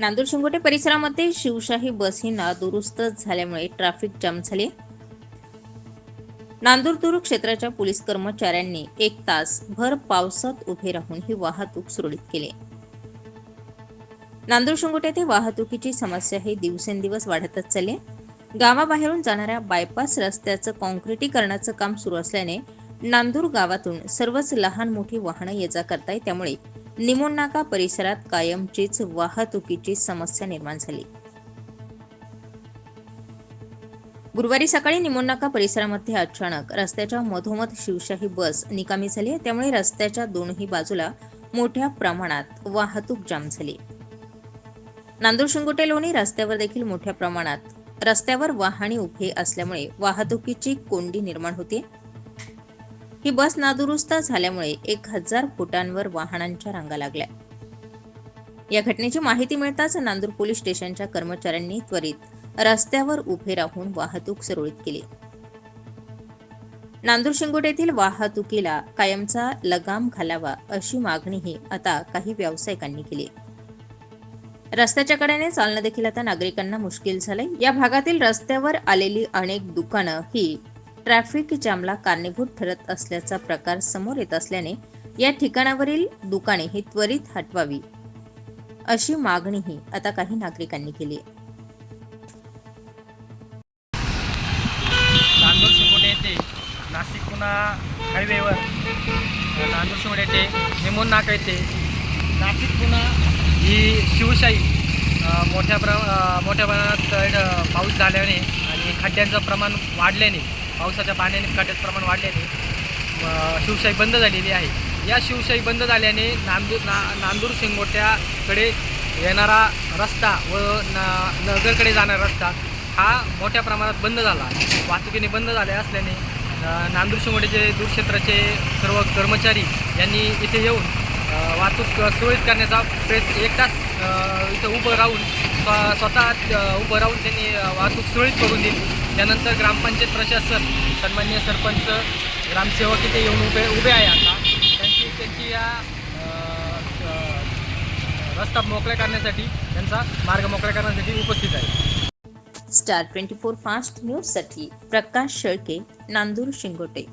नांदूर शिंगोटे परिसरामध्ये शिवशाही बस ही नादुरुस्त झाल्यामुळे ट्रॅफिक जाम झाले. नांदूर दूर क्षेत्राच्या पोलीस कर्मचाऱ्यांनी एक तास भर पावसात उभे राहून ही वाहतूक सुरळीत केली. नांदूर शिंगोटे येथे वाहतुकीची समस्या ही दिवसेंदिवस वाढतच चालली. गावाबाहेरून जाणाऱ्या बायपास रस्त्याचं कॉन्क्रिटीकरणाचं काम सुरू असल्याने नांदूर गावातून सर्वच लहान मोठी वाहनं ये जा करताय त्यामुळे निमोणाका परिसरात कायमचीच वाहतुकीची समस्या निर्माण झाली. गुरुवारी सकाळी निमोणाका परिसरामध्ये अचानक रस्त्याच्या मधोमध शिवशाही बस निकामी झाली. त्यामुळे रस्त्याच्या दोनही बाजूला मोठ्या प्रमाणात वाहतूक जाम झाली. नांदूर शिंगोटे लोणी रस्त्यावर देखील मोठ्या प्रमाणात रस्त्यावर वाहने उभे असल्यामुळे वाहतुकीची कोंडी निर्माण होते. ही बस नादुरुस्त झाल्यामुळे एक हजार फुटांवर वाहनांच्या रांगा लागल्या. या घटनेची माहिती मिळताच नांदूर पोलीस स्टेशनच्या कर्मचाऱ्यांनी त्वरित रस्त्यावर उभे राहून वाहतूक सुरळीत केली. नांदूर शिंगोट येथील वाहतुकीला कायमचा लगाम घालावा अशी मागणीही आता काही व्यावसायिकांनी केली. रस्त्याच्या कडेने चालणं देखील आता नागरिकांना मुश्किल झालंय. या भागातील रस्त्यावर आलेली अनेक दुकानं ही ट्रॅफिक जामला कारणीभूत ठरत असल्याचा प्रकार समोर येत असल्याने या ठिकाणावरील दुकाने ही त्वरित हटवावी अशी मागणीही आता काही नागरिकांनी केली आहे. नांदूर शिंगोटे येथे नाशिक पुन्हा हायवेवर नांदूर शिंगोटे येथे निमोन नाका येथे नाशिक पुन्हा ही शिवशाही मोठ्या प्र मोठ्या प्रमाणात पाऊस झाल्याने आणि खड्ड्यांचं प्रमाण वाढल्याने पावसाच्या पाण्याने खड्ड्याचं प्रमाण वाढल्याने शिवशाही बंद झालेली आहे. या शिवशाही बंद झाल्याने नांदूर ना नांदूर शिंगोट्याकडे येणारा रस्ता व ना नगरकडे जाणारा रस्ता हा मोठ्या प्रमाणात बंद झाला. वाहतुकीने बंद झाले असल्याने नांदूर शिंगोट्याचे दूरक्षेत्राचे सर्व कर्मचारी यांनी इथे येऊन वाहतूक सुरळीत करण्याचा प्रयत्न एक तास इथं उभं राहून स्वतः उभं राहून त्यांनी वाहतूक सुरळीत करून दिली. त्यानंतर ग्रामपंचायत प्रशासन सन्मान्य सरपंच ग्रामसेवक इथे येऊन उभे उभे आहे आता. त्यांची त्यांची या रस्ता मोकळा करण्यासाठी त्यांचा मार्ग मोकळा करण्यासाठी उपस्थित आहे. स्टार ट्वेंटी फोर फास्ट न्यूजसाठी प्रकाश शेळके नांदूर शिंगोटे.